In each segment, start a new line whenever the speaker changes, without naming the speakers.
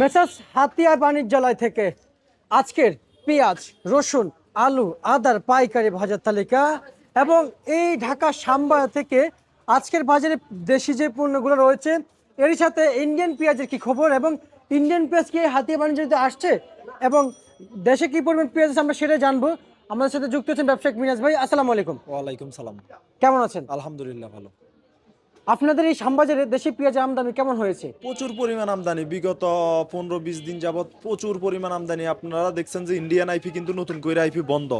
Messrs Hatiya বাণিজ্যালয় থেকে আজকের পেঁয়াজ রসুন আলু আদার পাইকারি বাজার তালিকা এবং এই ঢাকা সাম্বায়া থেকে আজকের বাজারে দেশি যে পণ্যগুলো রয়েছে এরই সাথে ইন্ডিয়ান পেঁয়াজের কি খবর এবং ইন্ডিয়ান পেঁয়াজ কি হাতিয়া বাণিজ্যতে আসছে এবং দেশে কি পরিমাণ পেঁয়াজ আছে আমরা সেটা জানব। আমাদের সাথে যুক্ত হচ্ছেন ব্যবসায়িক মিনাজ ভাই আসসালামু আলাইকুম।
ওয়ালাইকুম সালাম।
কেমন আছেন?
আলহামদুলিল্লাহ ভালো।
আপনাদের এই সাম্বাজারে দেশি পেঁয়াজের আমদানি কেমন হয়েছে?
প্রচুর পরিমাণ আমদানি। বিগত পনেরো বিশ দিন যাবত প্রচুর পরিমাণ আমদানি। আপনারা দেখছেন যে ইন্ডিয়ান আইপি কিন্তু নতুন করে আইপি বন্ধ।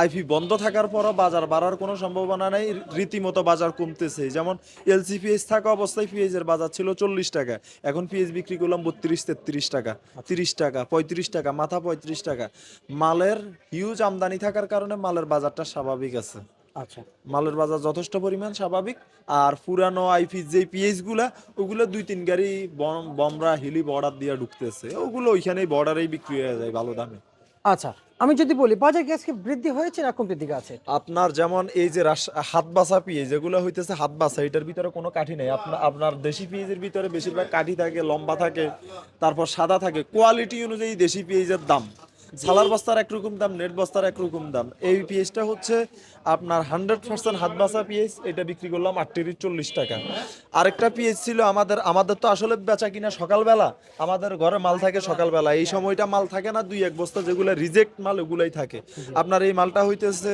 আইপি বন্ধ থাকার পরও বাজার বাড়ার কোনো সম্ভাবনা নেই। রীতিমতো বাজার কমতেছে। যেমন এলসি পিএইচ থাকা অবস্থায় পিএইচের বাজার ছিল চল্লিশ টাকা। এখন পিএইচ বিক্রি করলাম বত্রিশ তেত্রিশ টাকা। তিরিশ টাকা পঁয়ত্রিশ টাকা মাথা পঁয়ত্রিশ টাকা। মালের হিউজ আমদানি থাকার কারণে মালের বাজারটা স্বাভাবিক আছে।
আচ্ছা।
মালের বাজার যথেষ্ট পরিমাণ স্বাভাবিক আর পুরানো আইপি যে পিএইচগুলা ওগুলো দুই তিন গাড়ি বম- বমরা হিলি বর্ডার দিয়ে ঢুকতেছে। ওগুলো ওইখানেই বর্ডারেই বিক্রি হয়ে যায় ভালো দামে।
আচ্ছা আমি যদি বলি বাজার গ্যাস কি বৃদ্ধি হয়েছে না কমতে দিকে আছে?
আপনার যেমন এই যে হাত বাসা পিএইচ যেগুলো হইতেছে হাত বাসা এটার ভিতরে কোনো কাঠি নেই। আপনার আপনার দেশি পিএইচের ভিতরে বেশিরভাগ কাঠি থাকে লম্বা থাকে তারপর সাদা থাকে। কোয়ালিটি অনুযায়ী দেশি পিএইচের দাম। সালার বস্তার একরকম দাম নেট বস্তার একরকম দাম। এই পিএসটা হচ্ছে আপনার হান্ড্রেড পার্সেন্ট হাত বাসা পিএস এটা বিক্রি করলাম আটত্রিশ চল্লিশ টাকা। আরেকটা পিএস ছিল আমাদের আমাদের তো আসলে বেচা কিনা সকালবেলা আমাদের ঘরে মাল থাকে সকালবেলা। এই সময়টা মাল থাকে না দুই এক বস্তা যেগুলো রিজেক্ট মাল ওগুলাই থাকে। আপনার এই মালটা হইতেছে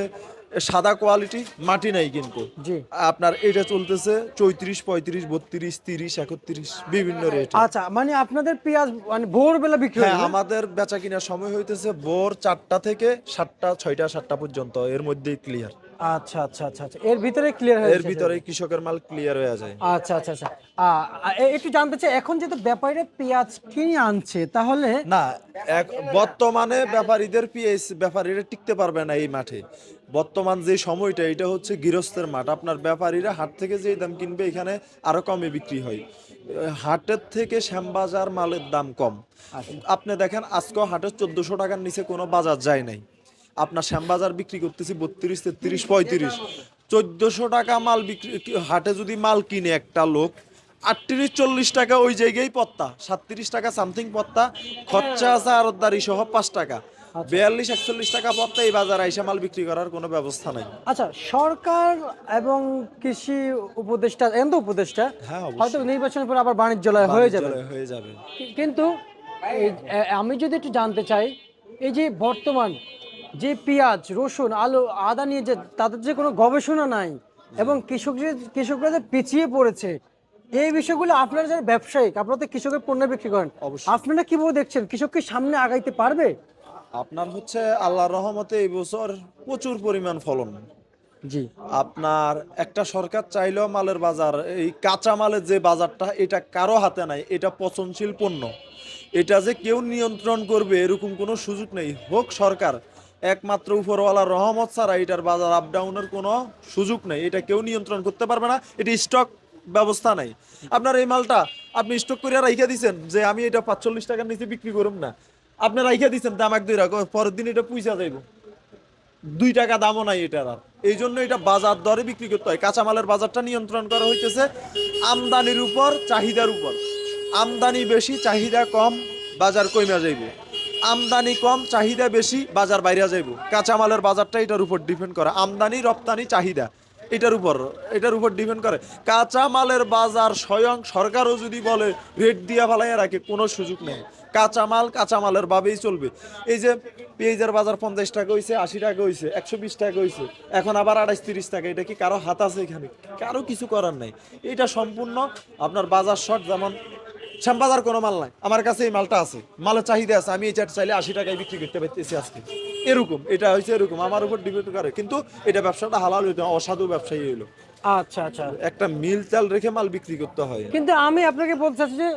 সাদা কোয়ালিটি মাটি নাই কিন্তু।
জি।
আপনার এটা চলতেছে চৌত্রিশ পঁয়ত্রিশ বত্রিশ তিরিশ একত্রিশ বিভিন্ন রেট
আচ্ছা মানে আপনাদের পেঁয়াজ মানে ভোরবেলা বিক্রি হয়
হ্যাঁ আমাদের বেচা কিনার সময় হইতেছে ভোর চারটা থেকে সাতটা ছয়টা সাতটা পর্যন্ত এর মধ্যেই ক্লিয়ার
আচ্ছা আচ্ছা আচ্ছা আচ্ছা। এর ভিতরে ক্লিয়ার হয়ে
এর ভিতরে কৃষকের মাল ক্লিয়ার হয়ে যায়।
আচ্ছা আচ্ছা আচ্ছা। একটু জানতে চাই এখন যেহেতু ব্যাপারীরা পেঁয়াজ কিনে আনছে তাহলে
না বর্তমানে ব্যাপারীদের পিএস ব্যাপারীরা টিকতে পারবে না এই মাঠে। বর্তমান যে সময়টা এটা হচ্ছে গৃহস্থের মাঠ। আপনার ব্যাপারীরা হাট থেকে যেই দাম কিনবে এখানে আরও কমে বিক্রি হয়। হাটের থেকে শ্যামবাজার মালের দাম কম। আপনি দেখেন আজকেও হাটের চোদ্দশো টাকার নিচে কোনো বাজার যায় নাই। আপনার শ্যামবাজার বিক্রি করতেছি বত্রিশ তেত্রিশ পঁয়ত্রিশ। চোদ্দশো টাকা মাল বিক্রি হাটে যদি মাল কিনে একটা লোক আটত্রিশ চল্লিশ টাকা ওই জায়গায় পত্তা সাতত্রিশ টাকা সামথিং পত্তা খরচা আছে আরতদারি সহ পাঁচ টাকা। বিয়াল্লিশ একচল্লিশ টাকা পত্তা এই বাজার আইসা মাল বিক্রি করার কোনো ব্যবস্থা নাই।
আচ্ছা সরকার এবং কৃষি উপদেষ্টা এন্দ উপদেষ্টা
হ্যাঁ
হয়তো নির্বাচনের পর আবার বাণিজ্যালয় হয়ে যাবে।
হয়ে যাবে।
কিন্তু আমি যদি একটু জানতে চাই এই যে বর্তমান যে পেঁয়াজ রসুন আলু আদা নিয়ে যে তাদের যে কোনো গবেষণা নাই এবং কৃষক যে কৃষকরা যে পিছিয়ে পড়েছে এই বিষয়গুলো আপনারা যারা ব্যবসায়িক আপনারা তো কৃষকের পণ্য বিক্রি করেন। আপনারা কীভাবে দেখছেন? কৃষককে সামনে আগাইতে পারবে?
আপনার হচ্ছে আল্লাহর রহমতে এই বছর প্রচুর পরিমাণ ফলন।
জি।
আপনার একটা সরকার চাইলেও মালের বাজার এই কাঁচা মালের যে বাজারটা এটা কারও হাতে নাই এটা পচনশীল পণ্য। এটা যে কেউ নিয়ন্ত্রণ করবে এরকম কোনো সুযোগ নেই। হোক সরকার একমাত্র উপরওয়ালার রহমত ছাড়া এটার বাজার আপ ডাউনের কোনো সুযোগ নেই। এটা কেউ নিয়ন্ত্রণ করতে পারবে না, এটা স্টক ব্যবস্থা নাই। আপনার এই মালটা আপনি স্টক করে রাইখা দিছেন যে আমি এটা পাঁচচল্লিশ টাকার নিচে বিক্রি করুম না। আপনি রাইখা দিছেন দাম এক দুই রাখো, পরের দিন এটা পুইসা যাইব। দুই টাকা দামও নাই এটার আর। এই জন্য এটা বাজার দরে বিক্রি করতে হয়। কাঁচামালের বাজারটা নিয়ন্ত্রণ করা হইতেছে আমদানির উপর, চাহিদার উপর। আমদানি বেশি, চাহিদা কম, বাজার কইমা যাইব। আমদানি কম, চাহিদা বেশি, বাজার বাইরে যাইব। কাঁচামালের বাজারটা এটার উপর ডিপেন্ড করে। আমদানি, রপ্তানি, চাহিদা, এটার উপর এটার উপর ডিপেন্ড করে। কাঁচামালের বাজার স্বয়ং সরকারও যদি বলে, রেট দিয়া ফেলাইয়া রাখে, কোনো সুযোগ নেই। কাঁচা মাল কাঁচা মালের ভাবেই চলবে। এই যে পেঁয়াজের বাজার পঞ্চাশ টাকা হয়েছে আশি টাকা হয়েছে একশো বিশ টাকা হয়েছে এখন আবার আড়াইশ তিরিশ টাকা। এটা কি কারও হাত আছে এখানে? কারও কিছু করার নাই। এটা সম্পূর্ণ আপনার বাজার শর্ট, যেমন শ্যামবাজার কোনো মাল নাই। আমার কাছে এই মালটা আছে। মালের চাহিদা আছে। আমি এই চাট চাইলে আশি টাকায় বিক্রি করতে পারতেছি আজকে। এরকম এটা হয়েছে এরকম। আমার উপর ডিপেন্ড করে। কিন্তু এটা ব্যবসাটা হালাল হইতো অসাধু ব্যবসায়ী হইল।
আচ্ছা আচ্ছা।
একটা মিল চাল রেখে মাল বিক্রি করতে হয়।
কিন্তু আমি আপনাকে বলতে চাচ্ছি যে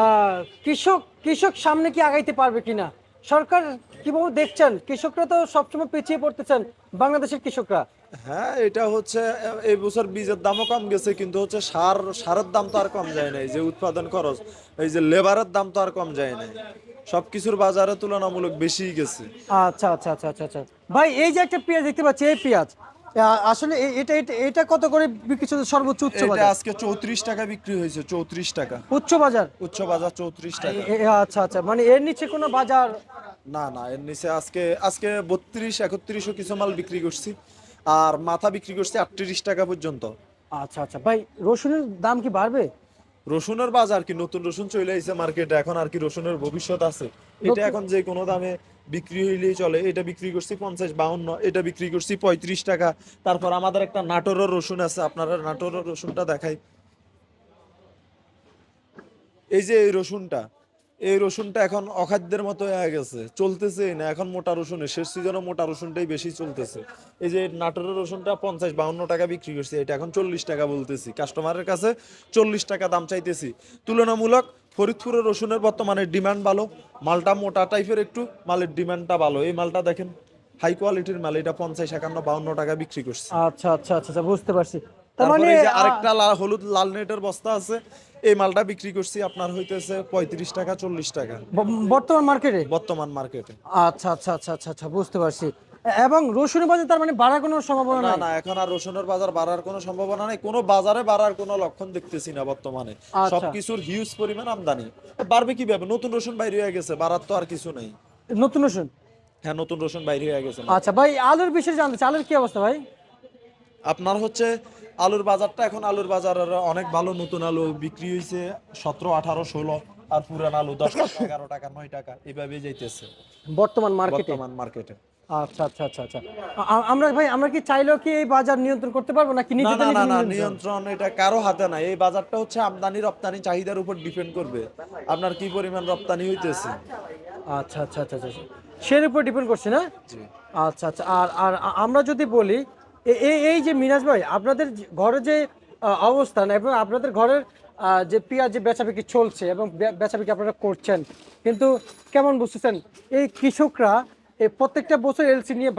আহ, কৃষক কৃষক সামনে কি আগাইতে পারবে কিনা? সরকার কীভাবে দেখছেন কৃষকরা তো সবসময় পিছিয়ে পড়তেছেন বাংলাদেশের কৃষকরা।
হ্যাঁ এটা হচ্ছে এই বছর বীজের দামও কম গেছে কিন্তু হচ্ছে সার সারের দাম তো আর কম যায় নাই যে উৎপাদন খরচ এই যে লেবারের দাম তো আর কম যায় নাই। সবকিছুর বাজারে তুলনামূলক বেশি গেছে।
আচ্ছা আচ্ছা আচ্ছা আচ্ছা আচ্ছা। ভাই এই যে একটা পেঁয়াজ দেখতে পাচ্ছি এই পেঁয়াজ আসলে এটা এটা এটা কত করে বিক্রি চলছে সর্বোচ্চ উচ্চ
এটা
বাজার?
আজকে চৌত্রিশ টাকা বিক্রি হয়েছে চৌত্রিশ টাকা।
উচ্চ বাজার?
উচ্চ বাজার চৌত্রিশ টাকা।
এ- এ- আচ্ছা আচ্ছা মানে এর নিচে কোনো বাজার?
না না এর নিচে আজকে আজকে বত্রিশ একত্রিশও কিছু মাল বিক্রি করছি। আর মাথা বিক্রি করছি আটত্রিশ টাকা পর্যন্ত।
আচ্ছা আচ্ছা। ভাই রসুনের দাম কি বাড়বে?
রসুনের বাজার কি? নতুন রসুন চলে আইছে মার্কেটে এখন আর কি রসুনের ভবিষ্যৎ আছে। এটা এখন যে কোনো দামে বিক্রি হইলেই চলে। এটা বিক্রি করছি পঞ্চাশ বাউন্ন এটা বিক্রি করছি পঁয়ত্রিশ টাকা। তারপর আমাদের একটা নাটোরের রসুন আছে আপনারা নাটোরের রসুনটা দেখাই। এই যে এই রসুনটা এই রসুনটা এখন অখাদ্যের মতো হয়ে গেছে চলতেছে না। এখন মোটা রসুনে শেষ সিজনে মোটা রসুনটাই বেশি চলতেছে। এই যে নাটোরের রসুনটা পঞ্চাশ বাউন্ন টাকা বিক্রি করছি এটা এখন চল্লিশ টাকা বলতেছি। কাস্টমারের কাছে চল্লিশ টাকা দাম চাইতেছি। তুলনামূলক ফরিদপুরের রসুনের বর্তমানে ডিমান্ড ভালো মালটা মোটা টাইপের একটু মালের ডিমান্ডটা ভালো। এই মালটা দেখেন হাই কোয়ালিটির মাল এটা পঞ্চাশ একান্ন বাউন্ন টাকা বিক্রি করছে।
আচ্ছা আচ্ছা আচ্ছা আচ্ছা, বুঝতে পারছি।
তারপরে
মানে
যে আরেকটা লাল হলুদ লাল নেটের বস্তা আছে এই মালটা বিক্রি করছি আপনার হইতেছে পঁয়ত্রিশ টাকা চল্লিশ টাকা।
বর্তমান মার্কেটে?
বর্তমান মার্কেটে।
আচ্ছা আচ্ছা আচ্ছা আচ্ছা আচ্ছা বুঝতে পারছি। এবং রসুনের বাজার তার মানে বাড়ার কোনো সম্ভাবনা
না না এখন আর রসুনের বাজার বাড়ার কোনো সম্ভাবনা নেই। কোনো বাজারে বাড়ার কোনো লক্ষণ দেখতেছি না বর্তমানে। সবকিছুর হিউজ পরিমাণ আমদানি। বাড়বে কি কীভাবে নতুন রসুন বাইরে হয়ে গেছে বাড়ার তো আর কিছু নেই।
নতুন রসুন?
হ্যাঁ নতুন রসুন বাইরে হয়ে গেছে।
আচ্ছা ভাই আলুর বিষয়ে জানতে আলুর কি অবস্থা ভাই?
আপনার হচ্ছে আলুর বাজারটা এখন আলুর বাজার অনেক ভালো নতুন আলু বিক্রি হয়েছে সতেরো আঠারো ষোলো আর পুরান আলু দশ টাকা এগারো টাকা নয় টাকা এইভাবে যাইতেছে।
বর্তমান মার্কেটে
বর্তমান মার্কেটে
আচ্ছা আচ্ছা আচ্ছা আচ্ছা। আমরা ভাই আমরা কি চাইলেও কি এই বাজার নিয়ন্ত্রণ করতে পারব নাকি
না না না না
নিয়ন্ত্রণ?
এটা কারও হাতে নাই। এই বাজারটা হচ্ছে আমদানি রপ্তানি চাহিদার উপর ডিপেন্ড করবে। আপনার কি পরিমাণ রপ্তানি হইতেছে?
আচ্ছা আচ্ছা আচ্ছা আচ্ছা। সের উপর ডিপেন্ড করছে না? আচ্ছা আচ্ছা আর আর আমরা যদি বলি এই এই যে মিনাজ ভাই, আপনাদের যে- ঘরে যে অবস্থান এবং আপনাদের ঘরের যে পেঁয়াজ, যে বেচাবিকি চলছে এবং বেচাবিকি আপনারা করছেন, কিন্তু কেমন বুঝতেছেন? এই কৃষকরা এই প্রত্যেকটা বছর এলসি নিয়ে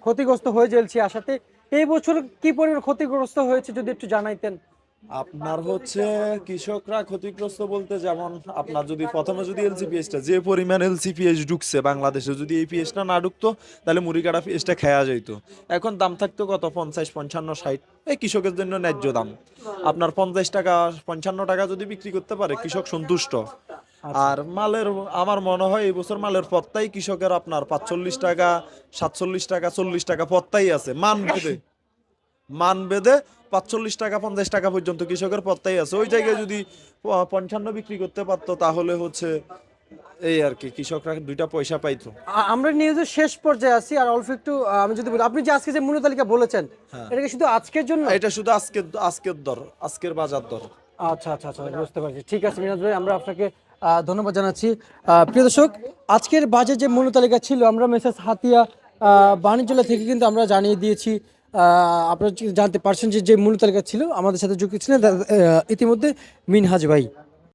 ক্ষতিগ্রস্ত হয়ে এলসি আসাতে, এই বছর কি পরিমাণ ক্ষতিগ্রস্ত হয়েছে যদি একটু জানাইতেন?
আপনার হচ্ছে কৃষকরা ক্ষতিগ্রস্ত বলতে যেমন আপনার যদি প্রথমে যদি এলসিপিএসটা যে পরিমাণ এলসিপিএস ঢুকছে বাংলাদেশে যদি এই পিএসটা না ঢুকতো তাহলে মুড়ি মুড়িকাটা পিএসটা খেয়া যেত এখন দাম থাকতো কত? পঞ্চাশ পঞ্চান্ন ষাট। এই কৃষকের জন্য ন্যায্য দাম। আপনার পঞ্চাশ টাকা পঞ্চান্ন টাকা যদি বিক্রি করতে পারে কৃষক সন্তুষ্ট। আর মালের আমার মনে হয় এই বছর মালের পত্তাই কৃষকের আপনার পাঁচচল্লিশ টাকা সাতচল্লিশ টাকা চল্লিশ টাকা পত্তাই আছে। মান বেঁধে মান বেঁধে পাঁচচল্লিশ টাকা পঞ্চাশ টাকা পর্যন্ত কৃষকের পত্তাই আছে। ওই জায়গায় যদি পঞ্চান্ন বিক্রি করতে পারতো তাহলে হচ্ছে এই আর কি কৃষকরা দুইটা পয়সা পাইতো।
আমরা নিউজের শেষ পর্যায়ে আছি আর অল্প একটু আমি যদি বলি আপনি যে আজকে যে মূল্য তালিকা বলেছেন
হ্যাঁ।
এটা কি শুধু আজকের জন্য?
এটা শুধু আজকের আজকের দর আজকের বাজার দর।
আচ্ছা আচ্ছা আচ্ছা বুঝতে পারছি। ঠিক আছে মিনাজ ভাই আমরা আপনাকে ধন্যবাদ জানাচ্ছি। প্রিয় দর্শক আজকের বাজে যে মূল্য তালিকা ছিল আমরা মেসেজ হাতিয়া আহ, বাণিজ্যালয় থেকে কিন্তু আমরা জানিয়ে দিয়েছি আপনারা জানতে পারছেন যে যে মূল তালিকা ছিল, আমাদের সাথে যুক্ত ছিলেন ইতিমধ্যে মিনহাজ ভাই।